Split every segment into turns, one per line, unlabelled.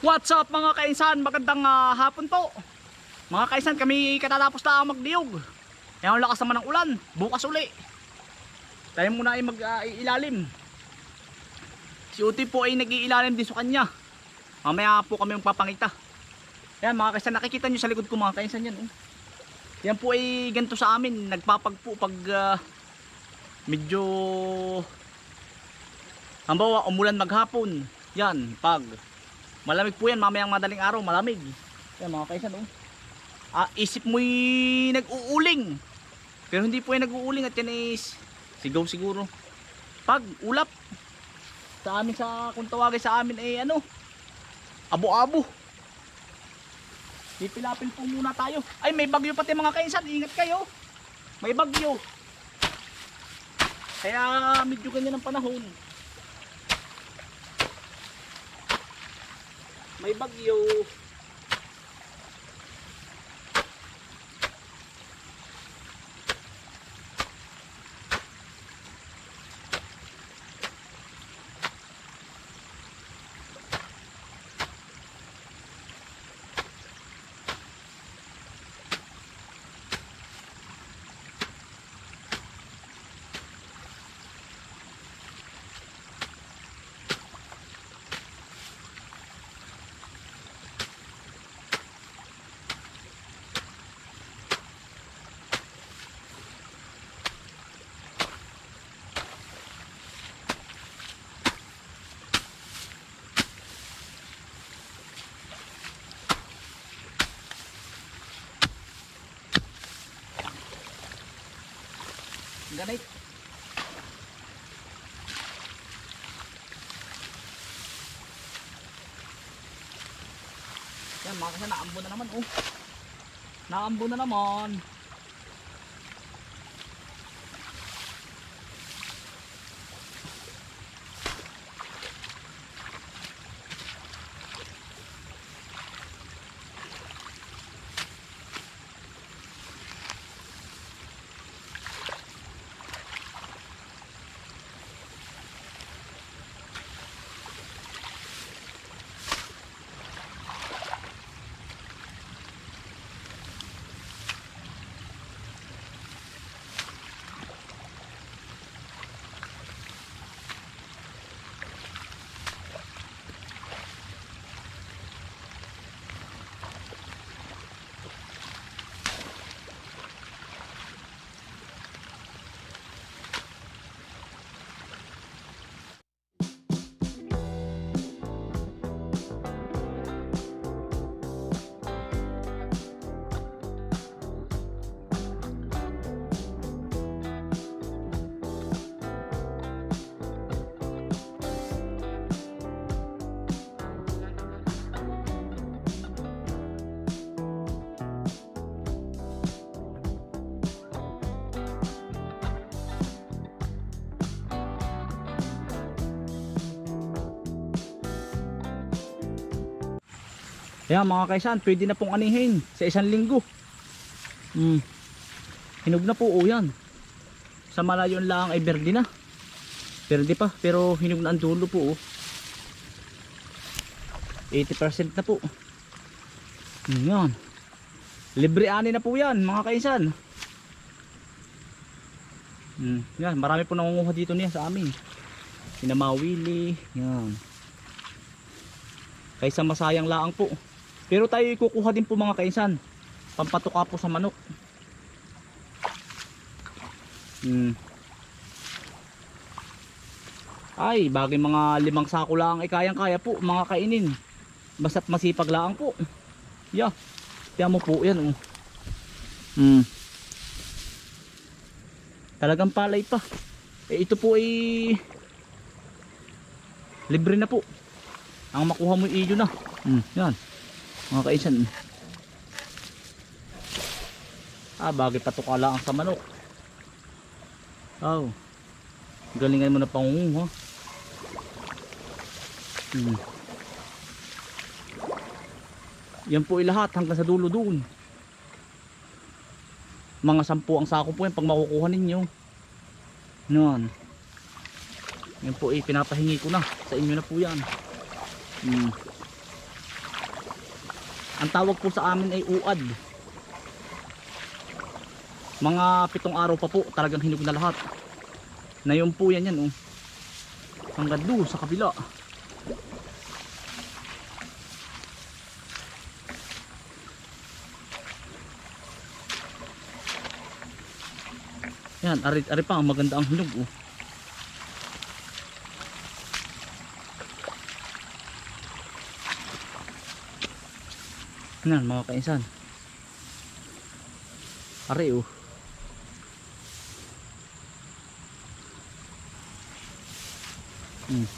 What's up mga kainsan? Magandang ah, hapon po. Mga kainsan, kami katatapos na magdiyog. Yan ang lakas naman ng ulan. Bukas uli. Tayo muna ay mag-iilalim. si Uti po ay nag-iilalim din sa kanya. Mamaya po kami magpapangita. Yan mga kainsan, nakikita nyo sa likod ko mga kainsan yan. Oh. Yan po ay ganito sa amin. Nagpapagpo pag ah, medyo Hambawa, umulan maghapon. Yan, pag malamig po yan, mamayang madaling araw, malamig. Yan mga kaisan, oh. Ah, isip mo'y nag-uuling. Pero hindi po yan nag-uuling at yan is sigaw siguro. Pag ulap sa amin sa kung tawagin sa amin ay ano abo-abo. Pipilapin po muna tayo. Ay may bagyo pati mga kainsan, ingat kayo. May bagyo. Kaya medyo ganyan ang panahon. May bagyo. Ganit. Yan mga kasi naambo na naman oh. Naambo na naman. Ayan mga kaisan, pwede na pong anihin sa isang linggo. Hmm. Hinog na po o yan. Sa malayon lang ay berde na. Berde pa, pero hinog na ang dulo po oh. 80% na po. Hmm, Yan. Libre ani na po yan mga kaisan. Hmm, yan, marami po nangunguha dito niya sa amin. Sinamawili, yan. Kaysa masayang laang po. Pero tayo ikukuha din po mga kainsan. Pampatuka po sa manok. Hmm. Ay, bagay mga limang sako lang ay kayang-kaya po mga kainin. Basta't masipag lang po. Yeah. Tiyan mo po yan. Oh. Hmm. Talagang palay pa. Eh ito po ay libre na po. Ang makuha mo iyo na. Hmm, yan mga kaisan ah bagay patuka lang sa manok. Oh galingan mo na pangungo ha? Hmm. yan po ilahat hanggang sa dulo doon. Mga sampu ang sako po yan pag makukuha ninyo. Yan. Yan po eh pinapahingi ko na. Sa inyo na po yan. Hmm. Ang tawag po sa amin ay uad. Mga pitong araw pa po, talagang hinog na lahat. Na yun po yan yan oh. Hanggang doon sa kabila. Yan, ari, ari pa, maganda ang hinog oh. Yan mga kainsan. Ari oh. Hmm.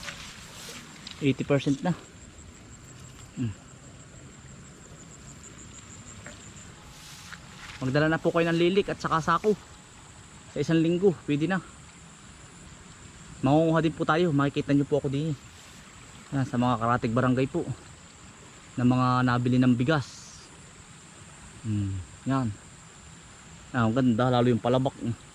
80% na. Hmm. Magdala na po kayo ng lilik at saka sako. Sa isang linggo, pwede na. Mangunguha din po tayo. Makikita nyo po ako din. Yan, sa mga karatig barangay po. Na mga nabili ng bigas. Hmm, yan. Ah, ang ganda lalo yung palabak. mm.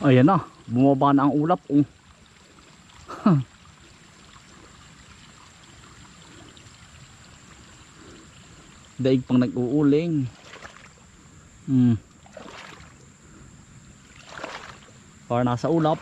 Ayan na, bumaba na ang ulap. Oh. Daig pang nag-uuling. Hmm. Para nasa ulap.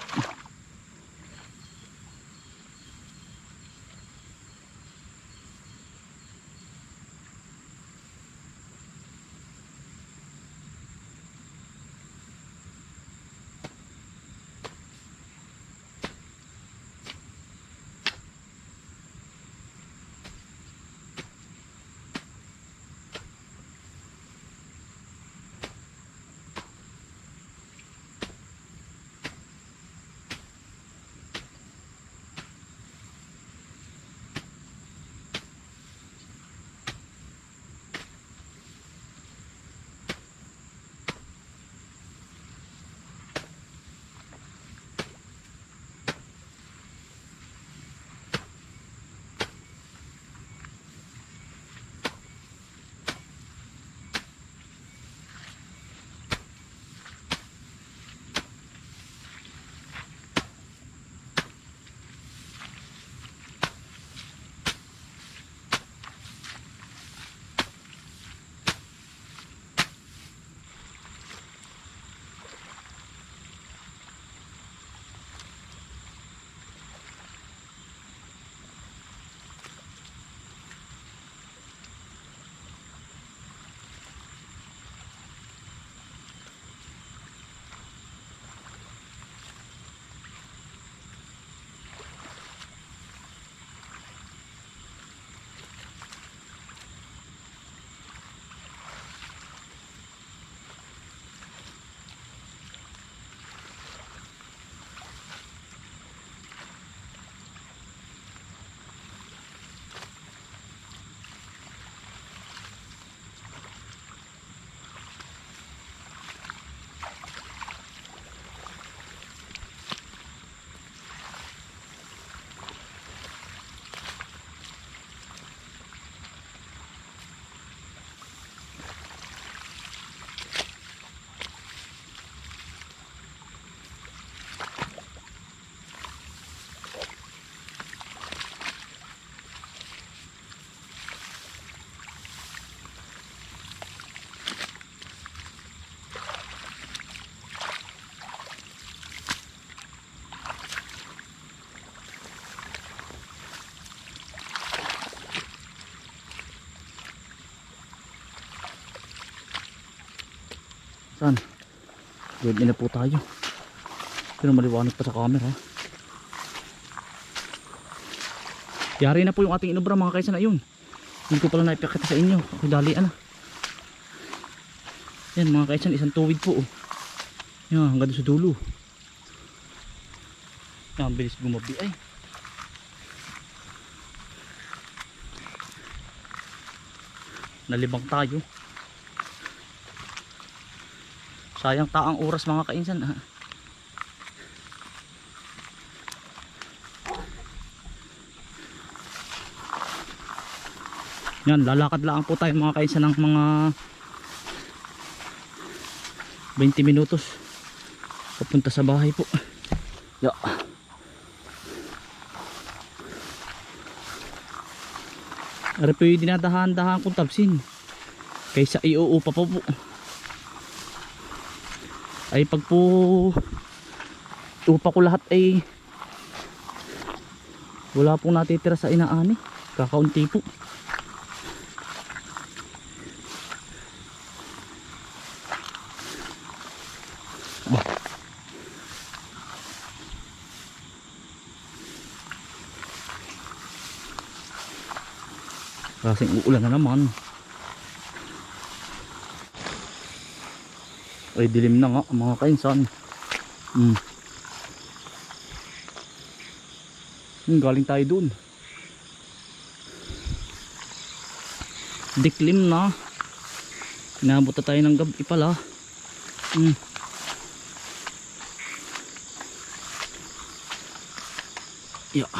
Saan? Gabi na po tayo. Pero maliwanag pa sa camera. Yari na po yung ating inobra mga kaysa na yun. Hindi ko pala naipakita sa inyo. Ako dali na. Yan mga kaysa isang tuwid po. Oh. Yan hanggang sa dulo. Yan bilis gumabi ay. Nalibang tayo. Sayang taang oras mga kainsan. ah. Yan, lalakad lang po tayo mga kainsan ng mga 20 minutos papunta sa bahay po. Ya. Ari po yung dinadahan-dahan kong tabsin. Kaysa iuupa pa po. Ay pag po upa ko lahat ay wala pong natitira sa inaani. Kakaunti po. Kasing uulan na naman. Ay dilim na nga mga kainsan. Hmm. Hmm, galing tayo dun. Diklim na. Inabot na tayo ng gabi pala. Hmm. Yeah.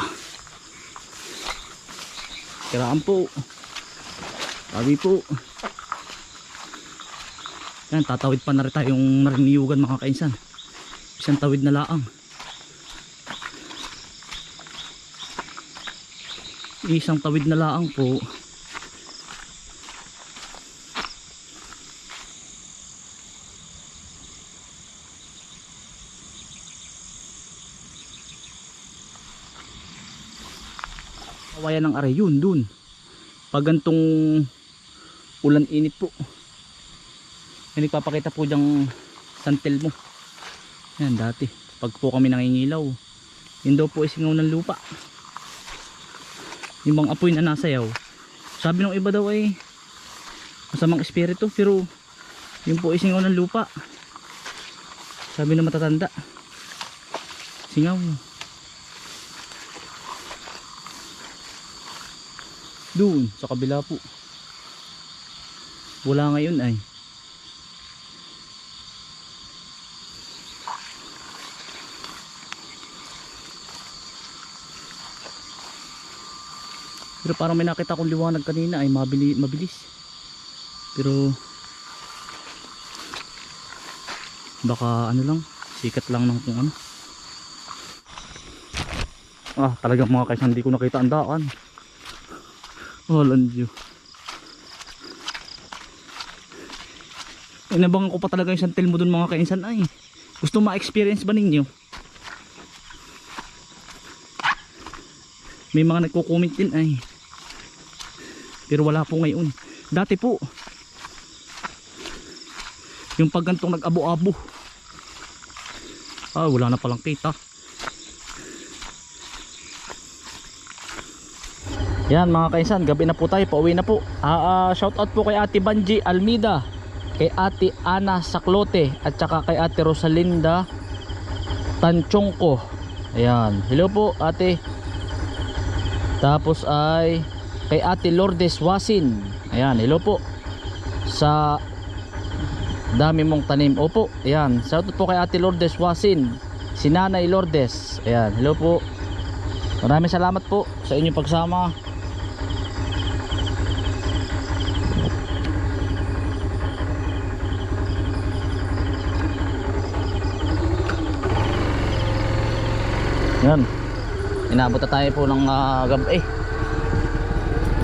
Kiraan po. Sabi po. Yan, tatawid pa na rin tayong nariniyugan mga kainsan. Isang tawid na laang. Isang tawid na laang po. Kawayan ng aray yun dun. Pag gantong ulan init po. Yan nagpapakita po diyang santel mo. Yan dati. Pag po kami nangingilaw. Yun daw po isingaw ng lupa. Yung mga apoy na nasayaw. Sabi ng iba daw ay masamang espiritu. Pero yun po isingaw ng lupa. Sabi ng matatanda. Singaw. Doon, sa kabila po. Wala ngayon ay. Pero parang may nakita akong liwanag kanina ay mabili, mabilis. Pero baka ano lang, sikat lang ng kung ano. Ah, talagang mga kaysa hindi ko nakita ang daan. Walang Diyo. Inabangan ko pa talaga yung santel mo dun mga kainsan ay. Gusto ma-experience ba ninyo? May mga nagko-comment din ay. Pero wala po ngayon. Dati po. Yung pag gantong nag-abo-abo. Ah, wala na palang kita. Yan mga kaisan, gabi na po tayo, pauwi na po. Ah, ah, shout out po kay Ate Banji Almida, kay Ate Ana Saklote at saka kay Ate Rosalinda Tanchongko. Ayan, hello po Ate. Tapos ay kay Ate Lourdes Wasin. Ayan, hello po. Sa dami mong tanim. Opo, ayan. Shout out po kay Ate Lourdes Wasin. Si Nanay Lourdes. Ayan, hello po. Maraming salamat po sa inyong pagsama. Yan. Inabot na tayo po ng uh, gabi.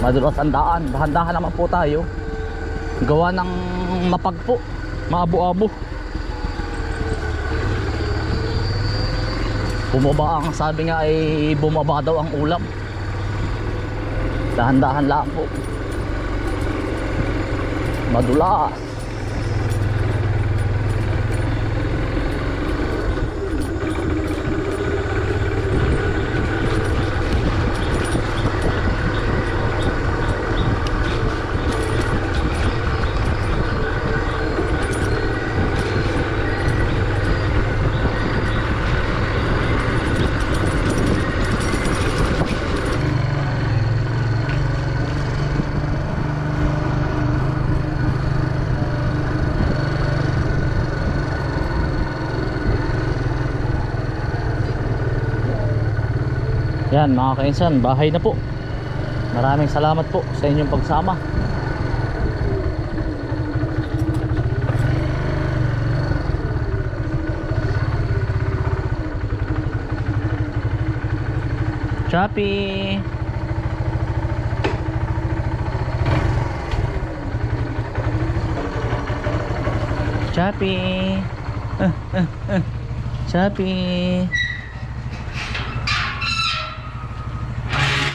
Madulas ang daan. Dahan-dahan naman po tayo. Gawa ng mapag po. Maabo-abo. Bumaba ang sabi nga ay bumaba daw ang ulam. Dahan-dahan lang po. Madulas. Yan mga kainsan, bahay na po. Maraming salamat po sa inyong pagsama. Shopee. Shopee. Uh, uh.